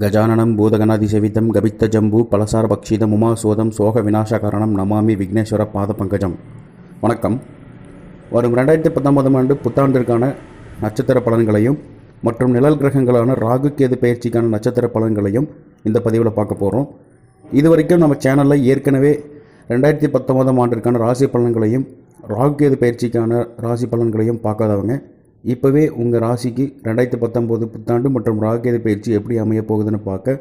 கஜானனம் பூதகணாதி செவித்தம் கபித்த ஜம்பு பலசார பக்ஷிதம் உமாசோதம் சோக விநாசகாரணம் நமாமி விக்னேஸ்வர பாத பங்கஜம் வணக்கம். வரும் ரெண்டாயிரத்தி பத்தொன்பதாம் ஆண்டு புத்தாண்டிற்கான நட்சத்திர பலன்களையும் மற்றும் நிழல் கிரகங்களான ராகுக்கேது பயிற்சிக்கான நட்சத்திர பலன்களையும் இந்த பதிவில் பார்க்க போகிறோம் இது வரைக்கும் நம்ம சேனலில் ஏற்கனவே ரெண்டாயிரத்தி பத்தொன்பதாம் ஆண்டிற்கான ராசி பலன்களையும் ராகுக்கேது பயிற்சிக்கான ராசி பலன்களையும் பார்க்காதவங்க இப்போவே உங்கள் ராசிக்கு ரெண்டாயிரத்தி பத்தொம்போது புத்தாண்டு மற்றும் ராகேத பயிற்சி எப்படி அமைய போகுதுன்னு பார்க்க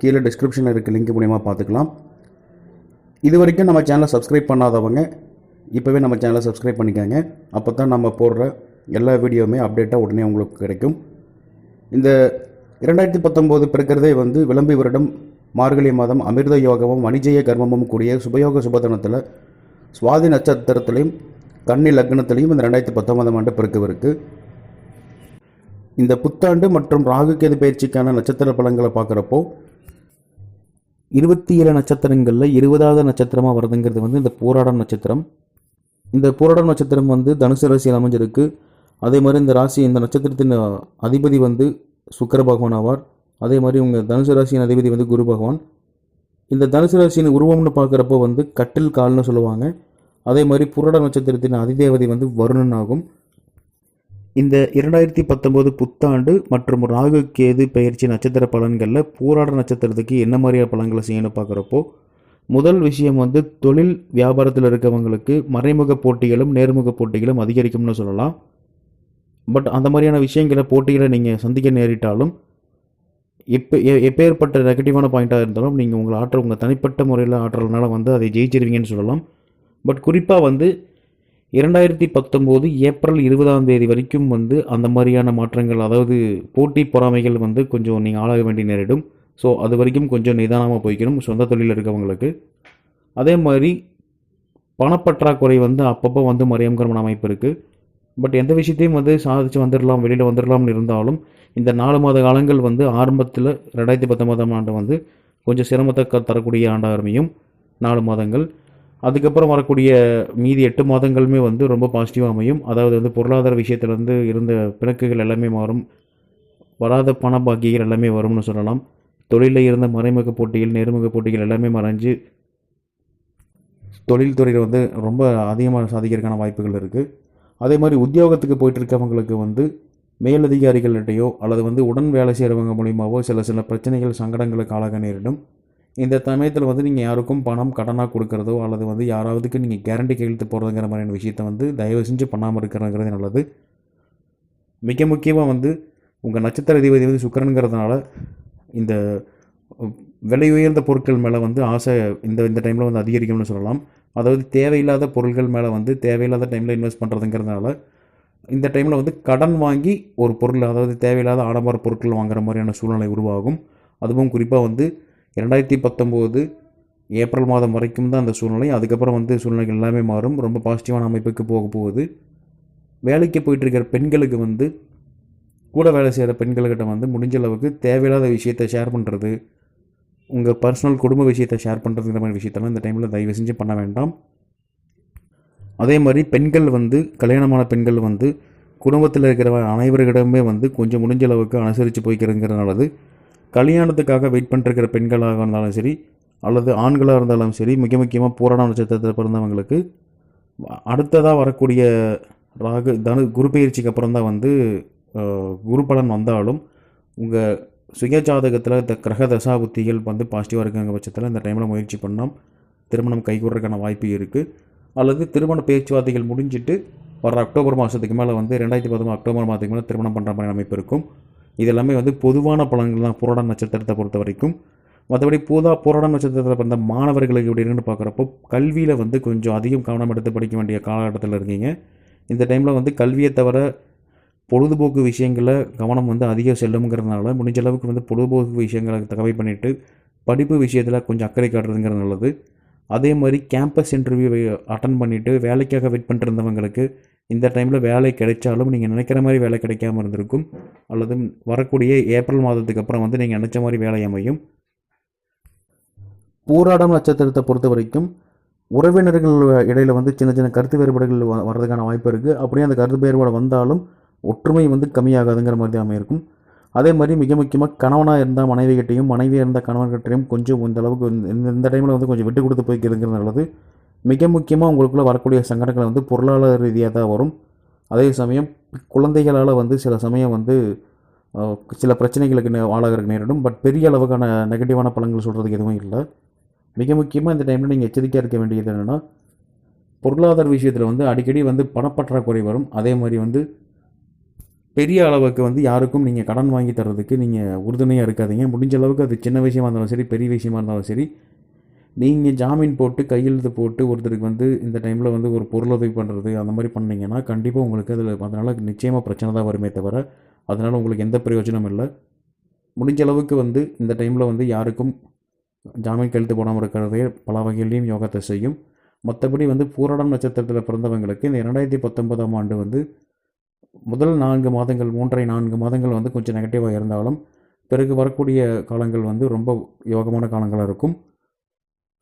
கீழே டிஸ்கிரிப்ஷனில் இருக்க லிங்க் மூலிமா பார்த்துக்கலாம். இது வரைக்கும் நம்ம சேனலை சப்ஸ்கிரைப் பண்ணாதவங்க இப்போவே நம்ம சேனலை சப்ஸ்கிரைப் பண்ணிக்கோங்க. அப்போ தான் நம்ம போடுற எல்லா வீடியோவுமே அப்டேட்டாக உடனே உங்களுக்கு கிடைக்கும். இந்த இரண்டாயிரத்தி பத்தொம்போது பிறக்கிறதே வந்து விளம்பி வருடம் மார்கழி மாதம் அமிர்த யோகமும் வணிஜய கர்மமும் கூடிய சுபயோக சுபதனத்தில் சுவாதி நட்சத்திரத்திலையும் கன்னி லக்னத்திலையும் இந்த ரெண்டாயிரத்தி பத்தொன்பதாம் ஆண்டு பிறக்கவிருக்கு இந்த புத்தாண்டு மற்றும் ராகு கேது பயிற்சிக்கான நட்சத்திர பலன்களை பார்க்குறப்போ இருபத்தி ஏழு நட்சத்திரங்களில் இருபதாவது நட்சத்திரமாக வருதுங்கிறது வந்து இந்த போராடம் நட்சத்திரம். இந்த போராடம் நட்சத்திரம் வந்து தனுசு ராசியில் அமைஞ்சிருக்கு. அதே மாதிரி இந்த ராசி இந்த நட்சத்திரத்தின் அதிபதி வந்து சுக்கர பகவான் ஆவார். அதே மாதிரி உங்கள் தனுசு ராசியின் அதிபதி வந்து குரு பகவான். இந்த தனுசு ராசியின் உருவம்னு பார்க்குறப்போ வந்து கட்டில் கால்னு சொல்லுவாங்க. அதே மாதிரி புரட நட்சத்திரத்தின் அதிதேவதை வந்து வருணன் ஆகும் இந்த இரண்டாயிரத்தி பத்தொம்போது புத்தாண்டு மற்றும் ராகு கேது பயிற்சி நட்சத்திர பலன்களில் பூராட நட்சத்திரத்துக்கு என்ன மாதிரியான பலன்களை செய்யணும்னு பார்க்குறப்போ முதல் விஷயம் வந்து தொழில் வியாபாரத்தில் இருக்கவங்களுக்கு மறைமுக போட்டிகளும் நேர்முக போட்டிகளும் அதிகரிக்கும்னு சொல்லலாம். பட் அந்த மாதிரியான விஷயங்களை போட்டிகளை நீங்கள் சந்திக்க நேரிட்டாலும் எப்போ எ- எப்பேற்பட்ட நெகட்டிவான பாயிண்ட்டாக இருந்தாலும் நீங்கள் உங்கள் ஆற்றல் உங்கள் தனிப்பட்ட முறையில் ஆற்றலனால வந்து அதை ஜெயிச்சிருவீங்கன்னு சொல்லலாம். பட் குறிப்பாக வந்து இரண்டாயிரத்தி பத்தொம்போது ஏப்ரல் இருபதாம் தேதி வரைக்கும் வந்து அந்த மாதிரியான மாற்றங்கள் அதாவது போட்டி பொறாமைகள் வந்து கொஞ்சம் நீங்கள் ஆளாக வேண்டி நேரிடும். ஸோ அது வரைக்கும் கொஞ்சம் நிதானமாக போய்க்கணும் சொந்த தொழில் இருக்கவங்களுக்கு. அதே மாதிரி பணப்பற்றாக்குறை வந்து அப்பப்போ வந்து மறையங்கிற அமைப்பு இருக்குது பட் எந்த விஷயத்தையும் வந்து சாதிச்சு வந்துடலாம் வெளியில் வந்துடலாம்னு இருந்தாலும் இந்த நாலு மாத காலங்கள் வந்து ஆரம்பத்தில் ரெண்டாயிரத்தி பத்தொன்பதாம் ஆண்டு வந்து கொஞ்சம் சிரமத்தை க- தரக்கூடிய ஆண்டாக அமையும். நாலு மாதங்கள். அதுக்கப்புறம் வரக்கூடிய மீதி எட்டு மாதங்களுமே வந்து ரொம்ப பாசிட்டிவாக அமையும். அதாவது வந்து பொருளாதார விஷயத்துலேருந்து இருந்த பிணக்குகள் எல்லாமே மாறும். வராத பண பாக்கியங்கள் எல்லாமே வரும்னு சொல்லலாம். தொழிலில் இருந்த மறைமுக போட்டிகள் நேர்முக போட்டிகள் எல்லாமே மறைஞ்சு தொழில்துறையில் வந்து ரொம்ப அதிகமாக சாதிக்கிறதுக்கான வாய்ப்புகள் இருக்குது அதே மாதிரி உத்தியோகத்துக்கு போயிட்டு இருக்கவங்களுக்கு வந்து மேலதிகாரிகள்கிட்டையோ அல்லது வந்து உடன் வேலை செய்கிறவங்க மூலியமாவோ சில சில பிரச்சனைகள் சங்கடங்களுக்கு ஆளாக நேரிடும். இந்த சமயத்தில் வந்து நீங்கள் யாருக்கும் பணம் கடனாக கொடுக்குறதோ அல்லது வந்து யாராவதுக்கு நீங்கள் கேரண்டி கையெழுத்து போடுறதுங்கிற மாதிரியான விஷயத்தை வந்து தயவு செஞ்சு பண்ணாமல் இருக்கிறங்கிறது நல்லது. மிக முக்கியமாக வந்து உங்கள் நட்சத்திர அதிபதி வந்து சுக்கிரனுங்கிறதுனால இந்த விலை உயர்ந்த பொருட்கள் மேலே வந்து ஆசை இந்த இந்த டைமில் வந்து அதிகரிக்கும்னு சொல்லலாம். அதாவது தேவையில்லாத பொருட்கள் மேலே வந்து தேவையில்லாத டைமில் இன்வெஸ்ட் பண்ணுறதுங்கிறதுனால இந்த டைமில் வந்து கடன் வாங்கி ஒரு பொருள் அதாவது தேவையில்லாத ஆடம்பர பொருட்கள் வாங்குற மாதிரியான சூழ்நிலை உருவாகும். அதுவும் குறிப்பாக வந்து இரண்டாயிரத்தி பத்தொம்போது ஏப்ரல் மாதம் வரைக்கும் தான் அந்த சூழ்நிலை. அதுக்கப்புறம் வந்து சூழ்நிலைகள் எல்லாமே மாறும். ரொம்ப பாசிட்டிவான அமைப்புக்கு போக போகுது. வேலைக்கு போயிட்டு இருக்கிற பெண்களுக்கு வந்து கூட வேலை செய்கிற பெண்கள்கிட்ட வந்து முடிஞ்ச அளவுக்கு தேவையில்லாத விஷயத்தை ஷேர் பண்ணுறது உங்கள் பர்சனல் குடும்ப விஷயத்தை ஷேர் பண்ணுறதுங்கிற மாதிரி விஷயத்தெல்லாம் இந்த டைமில் தயவு செஞ்சு பண்ண வேண்டாம். அதே மாதிரி பெண்கள் வந்து கல்யாணமான பெண்கள் வந்து குடும்பத்தில் இருக்கிற அனைவர்களிடமே வந்து கொஞ்சம் முடிஞ்ச அளவுக்கு அனுசரித்து போய்க்கிறதுங்கிறது நல்லது கல்யாணத்துக்காக வெயிட் பண்ணிருக்கிற பெண்களாக இருந்தாலும் சரி அல்லது ஆண்களாக இருந்தாலும் சரி மிக முக்கியமாக பூரண நட்சத்திரத்தில் பிறந்தவங்களுக்கு அடுத்ததாக வரக்கூடிய ராகு தனு குரு பயிற்சிக்கு அப்புறம் தான் வந்து குரு பலன் வந்தாலும் உங்கள் சுய ஜாதகத்தில் இந்த கிரக தசாபுத்திகள் வந்து பாசிட்டிவாக இருக்கிற பட்சத்தில் இந்த டைமில் முயற்சி பண்ணால் திருமணம் கைகூடுறதுக்கான வாய்ப்பு இருக்குது அல்லது திருமண பேச்சுவார்த்தைகள் முடிஞ்சிட்டு வர அக்டோபர் மாதத்துக்கு மேலே வந்து ரெண்டாயிரத்தி பத்தொம்பது அக்டோபர் மாதத்துக்கு மேலே திருமணம் பண்ணுற மாதிரி அமைப்பு இருக்கும். இது எல்லாமே வந்து பொதுவான பலன்கள் தான் புரட நட்சத்திரத்தை பொறுத்த வரைக்கும். மற்றபடி பூதா போராட நட்சத்திரத்தில் பிறந்த மாணவர்களுக்கு இப்படி இருக்குன்னு பார்க்குறப்போ கல்வியில் வந்து கொஞ்சம் அதிகம் கவனம் எடுத்து படிக்க வேண்டிய காலகட்டத்தில் இருக்கீங்க. இந்த டைமில் வந்து கல்வியை தவிர பொழுதுபோக்கு விஷயங்களில் கவனம் வந்து அதிகம் செல்லுங்கிறதுனால முடிஞ்ச அளவுக்கு வந்து பொழுதுபோக்கு விஷயங்களை தகவை பண்ணிவிட்டு படிப்பு விஷயத்தில் கொஞ்சம் அக்கறை காட்டுறதுங்கிறது நல்லது. அதே மாதிரி கேம்பஸ் இன்டர்வியூ அட்டன் பண்ணிவிட்டு வேலைக்காக வெயிட் பண்ணிட்டு இருந்தவங்களுக்கு இந்த டைமில் வேலை கிடைச்சாலும் நீங்கள் நினைக்கிற மாதிரி வேலை கிடைக்காம இருந்திருக்கும். அல்லது வரக்கூடிய ஏப்ரல் மாதத்துக்கு அப்புறம் வந்து நீங்கள் நினச்ச மாதிரி வேலை அமையும். பூராடம் நட்சத்திரத்தை பொறுத்த வரைக்கும் உறவினர்கள் இடையில வந்து சின்ன சின்ன கருத்து வேறுபாடுகள் வ- வர்றதுக்கான வாய்ப்பு இருக்குது அப்படியே அந்த கருத்து வேறுபாடு வந்தாலும் ஒற்றுமை வந்து கம்மியாகாதுங்கிற மாதிரி தான் அமையிருக்கும். அதே மாதிரி மிக முக்கியமாக கணவனாக இருந்தால் மனைவி கிட்டேயும் மனைவியாக இருந்தால் கணவன்கிட்டையும் கொஞ்சம் இந்த அளவுக்கு இந்த- இந்த டைமில் வந்து கொஞ்சம் விட்டு கொடுத்து போய்க்கிறதுங்கிறது நல்லது. மிக முக்கியமாக உங்களுக்குள்ளே வரக்கூடிய சங்கடங்கள் வந்து பொருளாதார ரீதியாக தான் வரும். அதே சமயம் குழந்தைகளால் வந்து சில சமயம் வந்து சில பிரச்சனைகளுக்கு நே- ஆளாகிறதுக்கு நேரிடும். பட் பெரிய அளவுக்கான நெகட்டிவான பலன்கள் சொல்கிறதுக்கு எதுவும் இல்லை. மிக முக்கியமாக இந்த டைமில் நீங்கள் எச்சரிக்கையாக இருக்க வேண்டியது என்னென்னா பொருளாதார விஷயத்தில் வந்து அடிக்கடி வந்து பணப்பற்றாக்குறை வரும். அதே மாதிரி வந்து பெரிய அளவுக்கு வந்து யாருக்கும் நீங்கள் கடன் வாங்கி தர்றதுக்கு நீங்கள் உறுதுணையாக இருக்காதீங்க. முடிஞ்ச அளவுக்கு அது சின்ன விஷயமா இருந்தாலும் சரி பெரிய விஷயமா இருந்தாலும் சரி நீங்கள் ஜாமீன் போட்டு கையெழுத்து போட்டு ஒருத்தருக்கு வந்து இந்த டைமில் வந்து ஒரு பொருளுதவி பண்ணுறது அந்த மாதிரி பண்ணீங்கன்னா கண்டிப்பாக உங்களுக்கு அதில் அதனால் நிச்சயமாக பிரச்சனை தான் வருமே தவிர அதனால் உங்களுக்கு எந்த பிரயோஜனமும் இல்லை. முடிஞ்ச அளவுக்கு வந்து இந்த டைமில் வந்து யாருக்கும் ஜாமீன் கழுத்து போடாமல் இருக்கிறதே பல வகையிலையும் யோகத்தை செய்யும். மற்றபடி வந்து பூரடம் நட்சத்திரத்தில் பிறந்தவங்களுக்கு இந்த இரண்டாயிரத்தி பத்தொன்பதாம் ஆண்டு வந்து முதல் நான்கு மாதங்கள் மூன்றரை நான்கு மாதங்கள் வந்து கொஞ்சம் நெகட்டிவாக இருந்தாலும் பிறகு வரக்கூடிய காலங்கள் வந்து ரொம்ப யோகமான காலங்களாக இருக்கும்.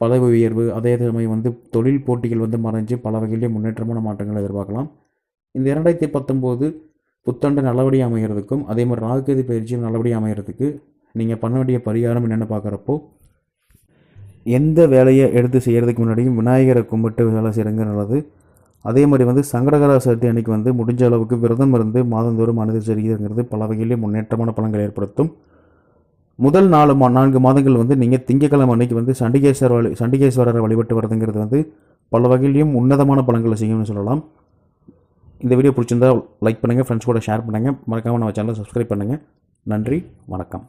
பதவி உயர்வு அதே சமயம் வந்து தொழில் போட்டிகள் வந்து மறைஞ்சு பல வகையிலேயே முன்னேற்றமான மாற்றங்களை எதிர்பார்க்கலாம். இந்த இரண்டாயிரத்தி பத்தொம்போது புத்தாண்டு நல்லபடியாக அமைகிறதுக்கும் அதே மாதிரி ராகுகேது பயிற்சியும் நல்லபடியாக அமைகிறதுக்கு நீங்கள் பண்ண வேண்டிய பரிகாரம் என்னென்னு பார்க்குறப்போ எந்த வேலையை எடுத்து செய்கிறதுக்கு முன்னாடியும் விநாயகரை கும்பிட்டு வேலை செய்கிறங்க நல்லது. அதே மாதிரி வந்து சங்கடகர சதுர்த்தி அன்னைக்கு வந்து முடிஞ்ச அளவுக்கு விரதம் இருந்து மாதந்தோறும் அனுசரிக்கிறதுங்கிறது பல வகையிலே முன்னேற்றமான பலன்களை ஏற்படுத்தும். முதல் நாலு மா நான்கு மாதங்கள் வந்து நீங்கள் திங்கக்கிழமை அன்னைக்கு வந்து சண்டிகேஸ்வரர் வழி சண்டிகேஸ்வரரை வழிபட்டு வரதுங்கிறது வந்து பல வகையிலையும் உன்னதமான பலன்களை செய்யும்னு சொல்லலாம். இந்த வீடியோ பிடிச்சிருந்தா லைக் பண்ணுங்கள் ஃப்ரெண்ட்ஸ் கூட ஷேர் பண்ணுங்கள் மறக்காமல் நம்ம சேனலை சப்ஸ்கிரைப் பண்ணுங்கள் நன்றி வணக்கம்.